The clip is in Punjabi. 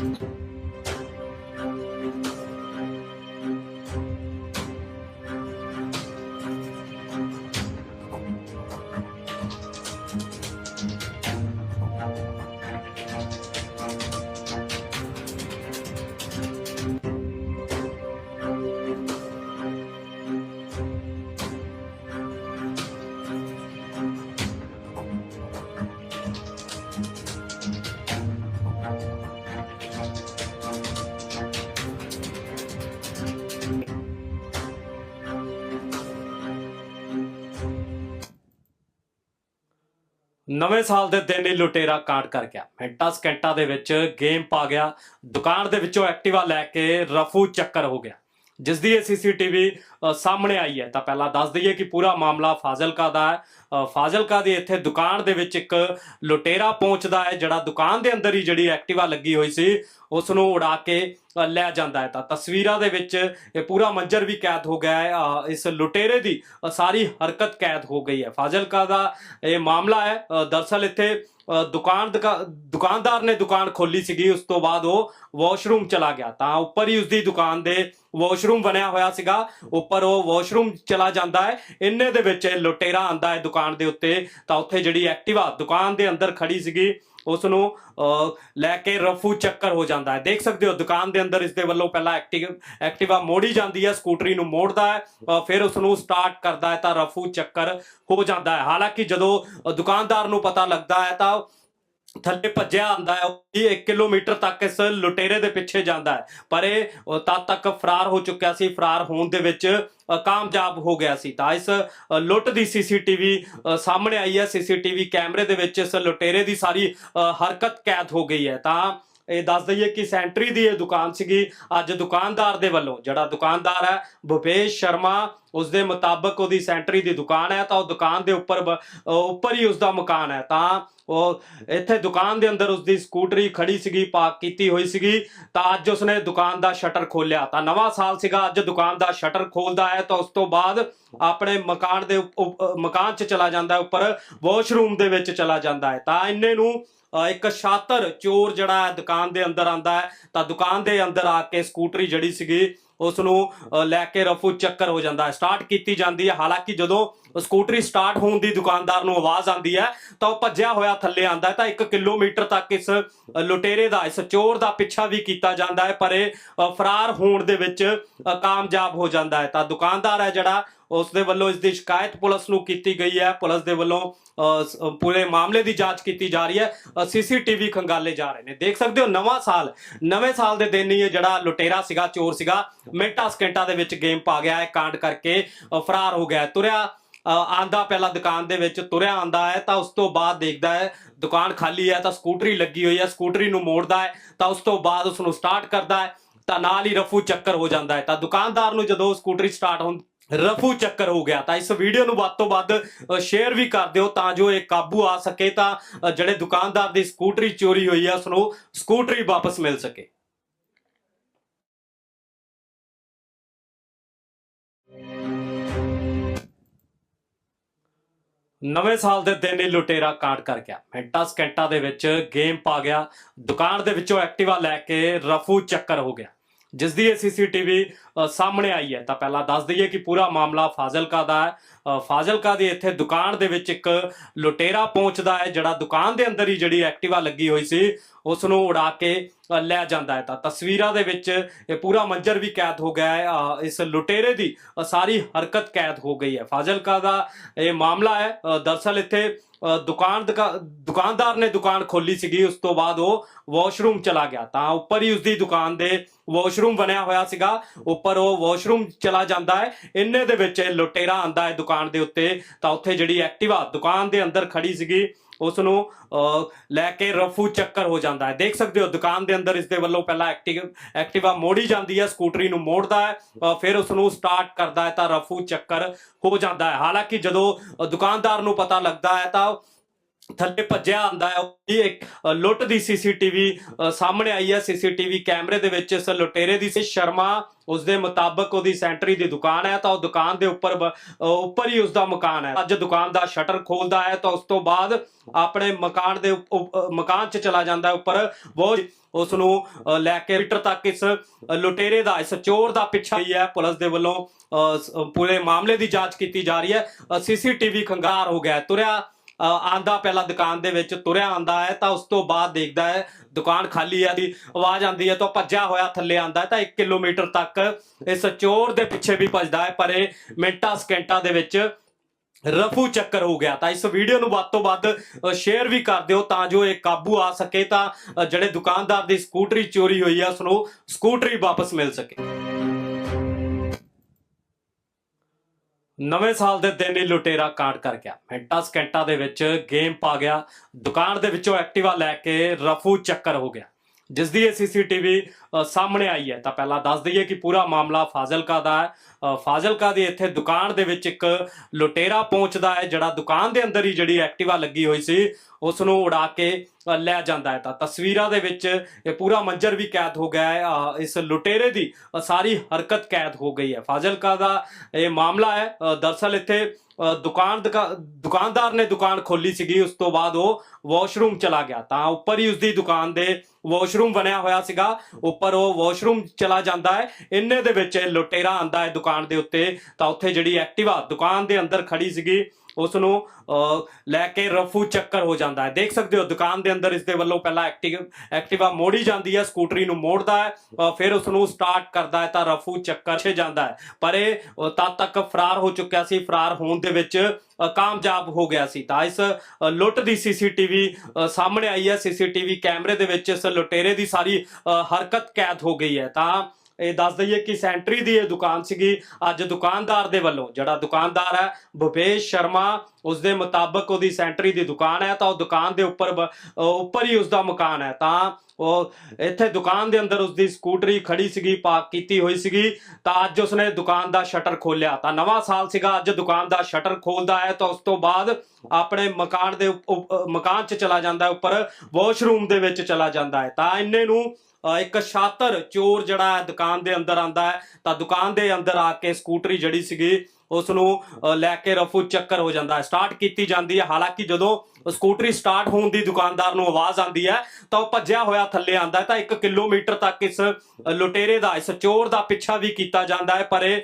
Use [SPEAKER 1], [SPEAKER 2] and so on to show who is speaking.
[SPEAKER 1] Thank you. ਨਵੇਂ ਸਾਲ ਦੇ ਦਿਨ ਹੀ ਲੁਟੇਰਾ ਕਾਂਡ ਕਰ ਗਿਆ। ਮਿੰਟਾਂ ਸਕਿੰਟਾਂ ਦੇ ਵਿੱਚ ਗੇਮ ਪਾ ਗਿਆ। ਦੁਕਾਨ ਦੇ ਵਿੱਚੋਂ ਐਕਟਿਵਾ ਲੈ ਕੇ ਰਫੂ ਚੱਕਰ ਹੋ ਗਿਆ। ਜਿਸ ਦੀ ਇਹ ਸੀਸੀਟੀਵੀ ਸਾਹਮਣੇ ਆਈ ਹੈ। ਤਾਂ ਪਹਿਲਾਂ ਦੱਸ ਦਈਏ ਕਿ ਪੂਰਾ ਮਾਮਲਾ ਫਾਜ਼ਿਲਕਾ ਦਾ ਹੈ। ਅ, ਫਾਜ਼ਿਲਕਾ ਦੀ ਇੱਥੇ ਦੁਕਾਨ ਦੇ ਵਿੱਚ ਇੱਕ ਲੁਟੇਰਾ ਪਹੁੰਚਦਾ ਹੈ ਜਿਹੜਾ ਦੁਕਾਨ ਦੇ ਅੰਦਰ ਹੀ ਜਿਹੜੀ ਐਕਟਿਵਾ ਲੱਗੀ ਹੋਈ ਸੀ ਉਸ ਨੂੰ ਉਡਾ ਕੇ ਲੈ ਜਾਂਦਾ ਹੈ। ਤਾਂ ਤਸਵੀਰਾਂ ਦੇ ਵਿੱਚ ਇਹ ਪੂਰਾ ਮੰਜ਼ਰ ਵੀ ਕੈਦ ਹੋ ਗਿਆ ਹੈ। ਇਸ ਲੁਟੇਰੇ ਦੀ ਸਾਰੀ ਹਰਕਤ ਕੈਦ ਹੋ ਗਈ ਹੈ। ਫਾਜ਼ਿਲਕਾ ਦਾ ਇਹ ਮਾਮਲਾ ਹੈ। ਅ, ਦਰਅਸਲ ਇੱਥੇ ਅ, ਦੁਕਾਨ ਦੁਕਾਨਦਾਰ ਨੇ ਦੁਕਾਨ ਖੋਲੀ ਸੀਗੀ। ਉਸ ਤੋਂ ਬਾਅਦ ਉਹ ਵਾਸ਼ਰੂਮ ਚਲਾ ਗਿਆ। ਤਾਂ ਉੱਪਰ ਹੀ ਉਸਦੀ ਦੁਕਾਨ ਦੇ ਵਾਸ਼ਰੂਮ ਬਣਿਆ ਹੋਇਆ ਸੀਗਾ। ਉੱਪਰ ਉਹ ਵਾਸ਼ਰੂਮ ਚਲਾ ਜਾਂਦਾ ਹੈ। ਇੰਨੇ ਦੇ ਵਿੱਚ ਇਹ ਲੁਟੇਰਾ ਆਂਦਾ ਹੈ ਦੁਕਾਨ ਦੇ ਉੱਤੇ। ਤਾਂ ਉੱਥੇ ਜਿਹੜੀ ਐਕਟਿਵਾ ਦੁਕਾਨ ਦੇ ਅੰਦਰ ਖੜੀ ਸੀਗੀ ਉਸ ਨੂੰ ਲੈ ਕੇ ਰਫੂ ਚੱਕਰ ਹੋ ਜਾਂਦਾ ਹੈ। ਦੇਖ ਸਕਦੇ ਹੋ, ਦੁਕਾਨ ਦੇ ਅੰਦਰ ਇਸ ਦੇ ਵੱਲੋਂ ਪਹਿਲਾਂ ਐਕਟਿਵ, ਐਕਟਿਵਾ ਮੋੜੀ ਜਾਂਦੀ ਹੈ, ਸਕੂਟਰੀ ਨੂੰ ਮੋੜਦਾ ਹੈ ਫਿਰ ਉਸ ਨੂੰ ਸਟਾਰਟ ਕਰਦਾ ਹੈ ਤਾਂ ਰਫੂ ਚੱਕਰ ਹੋ ਜਾਂਦਾ ਹੈ। ਹਾਲਾਂਕਿ ਜਦੋਂ ਦੁਕਾਨਦਾਰ ਨੂੰ ਪਤਾ ਲੱਗਦਾ ਹੈ ਤਾਂ ਥੱਲੇ ਭੱਜਿਆ ਆਂਦਾ ਹੈ ਉਹ 1 ਕਿਲੋਮੀਟਰ ਤੱਕ ਇਸ ਲੁਟੇਰੇ ਦੇ ਪਿੱਛੇ ਜਾਂਦਾ ਹੈ। ਪਰ ਇਹ ਅ, ਤਦ ਤੱਕ ਫਰਾਰ ਹੋ ਚੁੱਕਿਆ ਸੀ ਫਰਾਰ ਹੋਣ ਦੇ ਵਿੱਚ ਕਾਮਯਾਬ ਹੋ ਗਿਆ ਸੀ। ਤਾਂ ਇਸ ਲੁੱਟ ਦੀ ਸੀਸੀਟੀਵੀ ਸਾਹਮਣੇ ਆਈ ਹੈ। ਸੀਸੀਟੀਵੀ ਕੈਮਰੇ ਦੇ ਵਿੱਚ ਇਸ ਲੁਟੇਰੇ ਦੀ ਸਾਰੀ ਅ, ਹਰਕਤ ਕੈਦ ਹੋ ਗਈ ਹੈ। ਤਾਂ ਇਹ ਦੱਸ ਦਈਏ ਕਿ ਸੈਂਟਰੀ ਦੀ ਇਹ ਦੁਕਾਨ ਸੀਗੀ ਅੱਜ ਦੁਕਾਨਦਾਰ ਦੇ ਵੱਲੋਂ। ਜਿਹੜਾ ਦੁਕਾਨਦਾਰ ਹੈ ਭੁਪੇਸ਼ ਸ਼ਰਮਾ ਉਸ ਦੇ ਮੁਤਾਬਕ ਉਹਦੀ ਸੈਂਟਰੀ ਦੀ ਦੁਕਾਨ ਹੈ। ਤਾਂ ਉਹ ਦੁਕਾਨ ਦੇ ਉੱਪਰ ਉੱਪਰ ਹੀ ਉਸ ਦਾ ਮਕਾਨ ਹੈ। ਤਾਂ ਉਹ ਇੱਥੇ ਦੁਕਾਨ ਦੇ ਅੰਦਰ ਉਸਦੀ ਸਕੂਟਰੀ ਖੜੀ ਸੀਗੀ ਪਾਰਕ ਕੀਤੀ ਹੋਈ ਸੀਗੀ। ਤਾਂ ਅੱਜ ਉਸਨੇ ਦੁਕਾਨ ਦਾ ਸ਼ਟਰ ਖੋਲਿਆ ਤਾਂ ਨਵਾਂ ਸਾਲ ਸੀਗਾ, ਅੱਜ ਦੁਕਾਨ ਦਾ ਸ਼ਟਰ ਖੋਲਦਾ ਹੈ। ਤਾਂ ਉਸ ਤੋਂ ਬਾਅਦ ਆਪਣੇ ਮਕਾਨ ਦੇ ਉੱਪ- ਮਕਾਨ 'ਚ ਚਲਾ ਜਾਂਦਾ ਹੈ, ਉੱਪਰ ਵਾਸ਼ਰੂਮ ਦੇ ਵਿੱਚ ਚਲਾ ਜਾਂਦਾ ਹੈ। ਤਾਂ ਇੰਨੇ ਨੂੰ ਇੱਕ ਸ਼ਾਤਰ ਚੋਰ ਜਿਹੜਾ ਹੈ, ਦੁਕਾਨ ਦੇ ਅੰਦਰ ਆਂਦਾ ਹੈ। ਤਾਂ ਦੁਕਾਨ ਦੇ ਅੰਦਰ ਆ ਕੇ ਸਕੂਟਰੀ ਜਿਹੜੀ ਸੀਗੀ ਉਸ ਨੂੰ ਲੈ ਕੇ ਰਫੂ ਚੱਕਰ ਹੋ ਜਾਂਦਾ ਹੈ। ਸਟਾਰਟ ਕੀਤੀ ਜਾਂਦੀ ਹੈ। ਹਾਲਾਂਕਿ ਜਦੋਂ ਸਕੂਟਰੀ ਸਟਾਰਟ ਹੋਣ ਦੀ ਦੁਕਾਨਦਾਰ ਨੂੰ ਆਵਾਜ਼ ਆਂਦੀ ਹੈ। ਤਾਂ ਉਹ ਭੱਜਿਆ ਹੋਇਆ ਥੱਲੇ ਆਂਦਾ ਹੈ। ਤਾਂ 1 ਕਿਲੋਮੀਟਰ ਤੱਕ ਇਸ ਲੁਟੇਰੇ ਦਾ ਇਸ ਚੋਰ ਦਾ ਪਿੱਛਾ ਵੀ ਕੀਤਾ ਜਾਂਦਾ ਹੈ। ਪਰ ਇਹ ਫਰਾਰ ਹੋਣ ਦੇ ਵਿੱਚ ਕਾਮਯਾਬ ਹੋ ਜਾਂਦਾ ਹੈ। ਤਾਂ ਦੁਕਾਨਦਾਰ ਹੈ ਜਿਹੜਾ ਉਸ ਦੇ ਵੱਲੋਂ ਇਸ ਦੀ ਸ਼ਿਕਾਇਤ ਪੁਲਿਸ ਨੂੰ ਕੀਤੀ ਗਈ ਹੈ। ਪੁਲਿਸ ਦੇ ਵੱਲੋਂ ਅ, ਪੂਰੇ ਮਾਮਲੇ ਦੀ ਜਾਂਚ ਕੀਤੀ ਜਾ ਰਹੀ ਹੈ। ਸੀਸੀਟੀਵੀ ਖੰਗਾਲੇ ਜਾ ਰਹੇ ਨੇ। ਦੇਖ ਸਕਦੇ ਹੋ ਨਵਾਂ ਸਾਲ ਨਵੇਂ ਸਾਲ ਦੇ ਦਿਨ ਹੀ ਇਹ ਜਿਹੜਾ ਲੁਟੇਰਾ ਸੀਗਾ ਚੋਰ ਸੀਗਾ ਮਿੰਟਾਂ ਸਕਿੰਟਾਂ ਦੇ ਵਿੱਚ ਗੇਮ ਪਾ ਗਿਆ ਹੈ। ਕਾਂਡ ਕਰਕੇ ਫਰਾਰ ਹੋ ਗਿਆ ਤੁਰਿਆ ਆਂਦਾ ਪਹਿਲਾਂ ਦੁਕਾਨ ਦੇ ਵਿੱਚ, ਤੁਰਿਆ ਆਂਦਾ ਹੈ, ਤਾਂ ਉਸ ਤੋਂ ਬਾਅਦ ਦੇਖਦਾ ਹੈ, ਦੁਕਾਨ ਖਾਲੀ ਹੈ, ਤਾਂ ਸਕੂਟਰੀ ਲੱਗੀ ਹੋਈ ਹੈ, ਸਕੂਟਰੀ ਨੂੰ ਮੋੜਦਾ ਹੈ, ਤਾਂ ਉਸ ਤੋਂ ਬਾਅਦ ਉਸ ਨੂੰ ਸਟਾਰਟ ਕਰਦਾ ਹੈ, ਤਾਂ ਨਾਲ ਹੀ ਰਫੂ ਚੱਕਰ ਹੋ ਜਾਂਦਾ ਹੈ। ਤਾਂ ਦੁਕਾਨਦਾਰ ਨੂੰ ਜਦੋਂ ਸਕੂਟਰੀ ਸਟਾਰਟ ਹੋਂ ਰਫੂ ਚੱਕਰ ਹੋ ਗਿਆ, ਤਾਂ ਇਸ ਵੀਡੀਓ ਨੂੰ ਵੱਧ ਤੋਂ ਵੱਧ ਸ਼ੇਅਰ ਵੀ ਕਰ ਦਿਓ, ਤਾਂ ਜੋ ਇਹ ਕਾਬੂ ਆ ਸਕੇ, ਤਾਂ ਜਿਹੜੇ ਦੁਕਾਨਦਾਰ ਦੀ ਸਕੂਟਰੀ ਚੋਰੀ ਹੋਈ ਹੈ ਉਸ ਨੂੰ ਸਕੂਟਰੀ ਵਾਪਸ ਮਿਲ ਸਕੇ। ਨਵੇਂ ਸਾਲ ਦੇ ਦਿਨ ਹੀ ਲੁਟੇਰਾ ਕਾਂਡ ਕਰ ਗਿਆ। ਮਿੰਟਾਂ ਸਕਿੰਟਾਂ ਦੇ ਵਿੱਚ ਗੇਮ ਪਾ ਗਿਆ। ਦੁਕਾਨ ਦੇ ਵਿੱਚੋਂ ਐਕਟਿਵਾ ਲੈ ਕੇ ਰਫੂ ਚੱਕਰ ਹੋ ਗਿਆ। ਜਿਸ ਦੀ ਇਹ ਸੀਸੀਟੀਵੀ ਸਾਹਮਣੇ ਆਈ ਹੈ। ਤਾਂ ਪਹਿਲਾਂ ਦੱਸ ਦਈਏ ਕਿ ਪੂਰਾ ਮਾਮਲਾ ਫਾਜ਼ਿਲਕਾ ਦਾ ਹੈ। ਅ, ਫਾਜ਼ਿਲਕਾ ਦੀ ਇੱਥੇ ਦੁਕਾਨ ਦੇ ਵਿੱਚ ਇੱਕ ਲੁਟੇਰਾ ਪਹੁੰਚਦਾ ਹੈ ਜਿਹੜਾ ਦੁਕਾਨ ਦੇ ਅੰਦਰ ਹੀ ਜਿਹੜੀ ਐਕਟਿਵਾ ਲੱਗੀ ਹੋਈ ਸੀ ਉਸ ਨੂੰ ਉਡਾ ਕੇ ਲੈ ਜਾਂਦਾ ਹੈ। ਤਾਂ ਤਸਵੀਰਾਂ ਦੇ ਵਿੱਚ ਇਹ ਪੂਰਾ ਮੰਜ਼ਰ ਵੀ ਕੈਦ ਹੋ ਗਿਆ ਹੈ। ਇਸ ਲੁਟੇਰੇ ਦੀ ਸਾਰੀ ਹਰਕਤ ਕੈਦ ਹੋ ਗਈ ਹੈ। ਫਾਜ਼ਿਲਕਾ ਦਾ ਇਹ ਮਾਮਲਾ ਹੈ। ਅ, ਦਰਅਸਲ ਇੱਥੇ ਦੁਕਾਨ ਦੁਕਾਨਦਾਰ ਨੇ ਦੁਕਾਨ ਖੋਲੀ ਸੀਗੀ। ਉਸ ਤੋਂ ਬਾਅਦ ਉਹ ਵਾਸ਼ਰੂਮ ਚਲਾ ਗਿਆ। ਤਾਂ ਉੱਪਰ ਹੀ ਉਸਦੀ ਦੁਕਾਨ ਦੇ ਵਾਸ਼ਰੂਮ ਬਣਿਆ ਹੋਇਆ ਸੀਗਾ। ਉੱਪਰ ਉਹ ਵਾਸ਼ਰੂਮ ਚਲਾ ਜਾਂਦਾ ਹੈ। ਇੰਨੇ ਦੇ ਵਿੱਚ ਇਹ ਲੁਟੇਰਾ ਆਂਦਾ ਹੈ ਦੁਕਾਨ ਦੇ ਉੱਤੇ। ਤਾਂ ਉੱਥੇ ਜਿਹੜੀ ਐਕਟਿਵਾ ਦੁਕਾਨ ਦੇ ਅੰਦਰ ਖੜੀ ਸੀਗੀ। ਉਸ ਨੂੰ ਲੈ ਕੇ ਰਫੂ ਚੱਕਰ ਹੋ ਜਾਂਦਾ ਹੈ। ਦੇਖ ਸਕਦੇ ਹੋ, ਦੁਕਾਨ ਦੇ ਅੰਦਰ ਇਸ ਦੇ ਵੱਲੋਂ ਪਹਿਲਾਂ ਐਕਟਿਵ ਐਕਟਿਵਾ ਮੋੜੀ ਜਾਂਦੀ ਹੈ, ਸਕੂਟਰੀ ਨੂੰ ਮੋੜਦਾ ਹੈ ਫਿਰ ਉਸ ਨੂੰ ਸਟਾਰਟ ਕਰਦਾ ਹੈ ਤਾਂ ਰਫੂ ਚੱਕਰ ਹੋ ਜਾਂਦਾ ਹੈ। ਹਾਲਾਂਕਿ ਜਦੋਂ ਦੁਕਾਨਦਾਰ ਨੂੰ ਪਤਾ ਲੱਗਦਾ ਹੈ ਤਾਂ ਥੱਲੇ ਭੱਜਿਆ ਆਂਦਾ ਹੈ। ਉਹ ਇੱਕ ਲੁੱਟ ਦੀ ਸੀਸੀਟੀਵੀ ਸਾਹਮਣੇ ਆਈ ਹੈ। ਸੀਸੀਟੀਵੀ ਕੈਮਰੇ ਦੇ ਵਿੱਚ ਇਸ ਲੁਟੇਰੇ ਦੀ ਸੀ। ਸ਼ਰਮਾ ਉਸ ਦੇ ਮੁਤਾਬਕ ਉਹਦੀ ਸੈਂਟਰੀ ਦੀ ਦੁਕਾਨ ਹੈ ਤਾਂ ਉਹ ਦੁਕਾਨ ਦੇ ਉੱਪਰ ਉੱਪਰ ਹੀ ਉਸ ਦਾ ਮਕਾਨ ਹੈ। ਅੱਜ ਦੁਕਾਨ ਦਾ ਸ਼ਟਰ ਖੋਲਦਾ ਹੈ ਤਾਂ ਉਸ ਤੋਂ ਬਾਅਦ ਆਪਣੇ ਮਕਾਨ ਦੇ ਮਕਾਨ 'ਚ ਚਲਾ ਜਾਂਦਾ ਹੈ। ਉੱਪਰ ਉਹ ਉਸ ਨੂੰ ਲੈ ਕੇ ਮੀਟਰ ਤੱਕ ਇਸ ਲੁਟੇਰੇ ਦਾ ਇਸ ਚੋਰ ਦਾ ਪਿੱਛਾ ਹੀ ਹੈ। ਪੁਲਿਸ ਦੇ ਵੱਲੋਂ ਅ, ਪੂਰੇ ਮਾਮਲੇ ਦੀ ਜਾਂਚ ਕੀਤੀ ਜਾ ਰਹੀ ਹੈ। ਸੀਸੀਟੀਵੀ ਖੰਗਾਰ ਹੋ ਗਿਆ ਤੁਰਿਆ ਆਂਦਾ ਪਹਿਲਾਂ ਦੁਕਾਨ ਦੇ ਵਿੱਚ ਤੁਰਿਆ ਆਂਦਾ ਹੈ, ਤਾਂ ਉਸ ਤੋਂ ਬਾਅਦ ਦੇਖਦਾ ਹੈ, ਦੁਕਾਨ ਖਾਲੀ ਹੈ, ਦੀ ਆਵਾਜ਼ ਆਂਦੀ ਹੈ, ਤਾਂ ਭੱਜਿਆ ਹੋਇਆ ਥੱਲੇ ਆਂਦਾ ਤਾਂ 1 ਕਿਲੋਮੀਟਰ ਤੱਕ ਇਸ ਚੋਰ ਦੇ ਪਿੱਛੇ ਵੀ ਭੱਜਦਾ ਹੈ, ਪਰ ਇਹ ਮਿੰਟਾਂ, ਸਕਿੰਟਾਂ ਦੇ ਵਿੱਚ ਰਫੂ ਚੱਕਰ ਹੋ ਗਿਆ। ਤਾਂ ਇਸ ਵੀਡੀਓ ਨੂੰ ਵੱਧ ਤੋਂ ਵੱਧ ਸ਼ੇਅਰ ਵੀ ਕਰ ਦਿਓ, ਤਾਂ ਜੋ ਇਹ ਕਾਬੂ ਆ ਸਕੇ, ਤਾਂ ਜਿਹੜੇ ਦੁਕਾਨਦਾਰ ਦੀ ਸਕੂਟਰੀ ਚੋਰੀ ਹੋਈ ਹੈ ਉਸ ਨੂੰ ਸਕੂਟਰੀ ਵਾਪਸ ਮਿਲ ਸਕੇ। ਨਵੇਂ ਸਾਲ ਦੇ ਦਿਨ ਹੀ ਲੁਟੇਰਾ ਕਾਂਡ ਕਰ ਗਿਆ। ਮਿੰਟਾਂ ਸਕਿੰਟਾਂ ਦੇ ਵਿੱਚ ਗੇਮ ਪਾ ਗਿਆ। ਦੁਕਾਨ ਦੇ ਵਿੱਚੋਂ ਐਕਟਿਵਾ ਲੈ ਕੇ ਰਫੂ ਚੱਕਰ ਹੋ ਗਿਆ। ਜਿਸ ਦੀ ਇਹ ਸੀਸੀਟੀਵੀ ਸਾਹਮਣੇ ਆਈ ਹੈ। ਤਾਂ ਪਹਿਲਾਂ ਦੱਸ ਦਈਏ ਕਿ ਪੂਰਾ ਮਾਮਲਾ ਫਾਜ਼ਿਲਕਾ ਦਾ ਹੈ। ਫਾਜ਼ਿਲਕਾ ਦੀ ਇੱਥੇ ਦੁਕਾਨ ਦੇ ਵਿੱਚ ਇੱਕ ਲੁਟੇਰਾ ਪਹੁੰਚਦਾ ਹੈ, ਜਿਹੜਾ ਦੁਕਾਨ ਦੇ ਅੰਦਰ ਹੀ ਜਿਹੜੀ ਐਕਟਿਵਾ ਲੱਗੀ ਹੋਈ ਸੀ ਉਸ ਨੂੰ ਉਡਾ ਕੇ ਲੈ ਜਾਂਦਾ ਹੈ ਤਾਂ ਤਸਵੀਰਾਂ ਦੇ ਵਿੱਚ ਇਹ ਪੂਰਾ ਮੰਜ਼ਰ ਵੀ ਕੈਦ ਹੋ ਗਿਆ ਹੈ। ਇਸ ਲੁਟੇਰੇ ਦੀ ਸਾਰੀ ਹਰਕਤ ਕੈਦ ਹੋ ਗਈ ਹੈ। ਫਾਜ਼ਿਲਕਾ ਦਾ ਇਹ ਮਾਮਲਾ ਹੈ। ਅ, ਦਰਅਸਲ ਇੱਥੇ ਅ, ਦੁਕਾਨ ਦੁਕਾਨਦਾਰ ਨੇ ਦੁਕਾਨ ਖੋਲੀ ਸੀਗੀ ਉਸ ਤੋਂ ਬਾਅਦ ਉਹ ਵਾਸ਼ਰੂਮ ਚਲਾ ਗਿਆ। ਤਾਂ ਉੱਪਰ ਹੀ ਉਸਦੀ ਦੁਕਾਨ ਦੇ ਵਾਸ਼ਰੂਮ ਬਣਿਆ ਹੋਇਆ ਸੀਗਾ। ਉੱਪਰ ਉਹ ਵਾਸ਼ਰੂਮ ਚਲਾ ਜਾਂਦਾ ਹੈ। ਇੰਨੇ ਦੇ ਵਿੱਚ ਇਹ ਲੁਟੇਰਾ ਆਂਦਾ ਹੈ ਦੁਕਾਨ ਦੇ ਉੱਤੇ। ਤਾਂ ਉੱਥੇ ਜਿਹੜੀ ਐਕਟਿਵਾ ਦੁਕਾਨ ਦੇ ਅੰਦਰ ਖੜੀ ਸੀਗੀ ਉਸ ਨੂੰ ਲੈ ਕੇ ਰਫੂ ਚੱਕਰ ਹੋ ਜਾਂਦਾ ਹੈ। ਦੇਖ ਸਕਦੇ ਹੋ ਦੁਕਾਨ ਦੇ ਅੰਦਰ ਇਸ ਦੇ ਵੱਲੋਂ ਪਹਿਲਾਂ ਐਕਟਿਵ ਐਕਟਿਵਾ ਮੋੜੀ ਜਾਂਦੀ ਹੈ ਸਕੂਟਰੀ ਨੂੰ ਮੋੜਦਾ ਹੈ ਫਿਰ ਉਸ ਨੂੰ ਸਟਾਰਟ ਕਰਦਾ ਹੈ ਤਾਂ ਰਫੂ ਚੱਕਰ ਛੇ ਜਾਂਦਾ ਹੈ। ਪਰ ਇਹ ਤਦ ਤੱਕ ਫਰਾਰ ਹੋ ਚੁੱਕਿਆ ਸੀ ਫਰਾਰ ਹੋਣ ਦੇ ਵਿੱਚ ਕਾਮਯਾਬ ਹੋ ਗਿਆ ਸੀ। ਤਾਂ ਇਸ ਲੁੱਟ ਦੀ ਸੀਸੀਟੀਵੀ ਸਾਹਮਣੇ ਆਈ ਹੈ। ਸੀਸੀਟੀਵੀ ਕੈਮਰੇ ਦੇ ਵਿੱਚ ਇਸ ਲੁਟੇਰੇ ਦੀ ਸਾਰੀ ਅ, ਹਰਕਤ ਕੈਦ ਹੋ ਗਈ ਹੈ। ਤਾਂ ਇਹ ਦੱਸ ਦਈਏ ਕਿ ਸੈਂਟਰੀ ਦੀ ਇਹ ਦੁਕਾਨ ਸੀਗੀ ਅੱਜ ਦੁਕਾਨਦਾਰ ਦੇ ਵੱਲੋਂ। ਜਿਹੜਾ ਦੁਕਾਨਦਾਰ ਹੈ, ਭੁਪੇਸ਼ ਸ਼ਰਮਾ ਉਸ ਦੇ ਮੁਤਾਬਕ ਉਹਦੀ ਸੈਂਟਰੀ ਦੀ ਦੁਕਾਨ ਹੈ ਤਾਂ ਉਹ ਦੁਕਾਨ ਦੇ ਉੱਪਰ ਉੱਪਰ ਹੀ ਉਸ ਦਾ ਮਕਾਨ ਹੈ। ਤਾਂ ਉਹ ਇੱਥੇ ਦੁਕਾਨ ਦੇ ਅੰਦਰ ਉਸਦੀ ਸਕੂਟਰੀ ਖੜੀ ਸੀਗੀ ਪਾਰਕ ਕੀਤੀ ਹੋਈ ਸੀਗੀ। ਤਾਂ ਅੱਜ ਉਸਨੇ ਦੁਕਾਨ ਦਾ ਸ਼ਟਰ ਖੋਲਿਆ ਤਾਂ ਨਵਾਂ ਸਾਲ ਸੀਗਾ, ਅੱਜ ਦੁਕਾਨ ਦਾ ਸ਼ਟਰ ਖੋਲਦਾ ਹੈ। ਤਾਂ ਉਸ ਤੋਂ ਬਾਅਦ ਆਪਣੇ ਮਕਾਨ ਦੇ ਉੱਪ- ਮਕਾਨ 'ਚ ਚਲਾ ਜਾਂਦਾ ਹੈ, ਉੱਪਰ ਵਾਸ਼ਰੂਮ ਦੇ ਵਿੱਚ ਚਲਾ ਜਾਂਦਾ ਹੈ। ਤਾਂ ਇੰਨੇ ਨੂੰ ਇੱਕ ਸ਼ਾਤਰ ਚੋਰ ਜਿਹੜਾ ਹੈ ਦੁਕਾਨ ਦੇ ਅੰਦਰ ਆਂਦਾ ਹੈ। ਤਾਂ ਦੁਕਾਨ ਦੇ ਅੰਦਰ ਆ ਕੇ ਸਕੂਟਰੀ ਜਿਹੜੀ ਸੀਗੀ। ਉਸ ਨੂੰ ਲੈ ਕੇ ਰਫੂ ਚੱਕਰ ਹੋ ਜਾਂਦਾ ਹੈ। ਸਟਾਰਟ ਕੀਤੀ ਜਾਂਦੀ ਹੈ। ਹਾਲਾਂਕਿ ਜਦੋਂ ਸਕੂਟਰੀ ਸਟਾਰਟ ਹੋਣ ਦੀ ਦੁਕਾਨਦਾਰ ਨੂੰ ਆਵਾਜ਼ ਆਉਂਦੀ ਹੈ, ਤਾਂ ਉਹ ਭੱਜਿਆ ਹੋਇਆ ਥੱਲੇ ਆਂਦਾ ਹੈ। ਤਾਂ 1 ਕਿਲੋਮੀਟਰ ਤੱਕ ਇਸ ਲੁਟੇਰੇ ਦਾ, ਇਸ ਚੋਰ ਦਾ ਪਿੱਛਾ ਵੀ ਕੀਤਾ ਜਾਂਦਾ ਹੈ। ਪਰ ਇਹ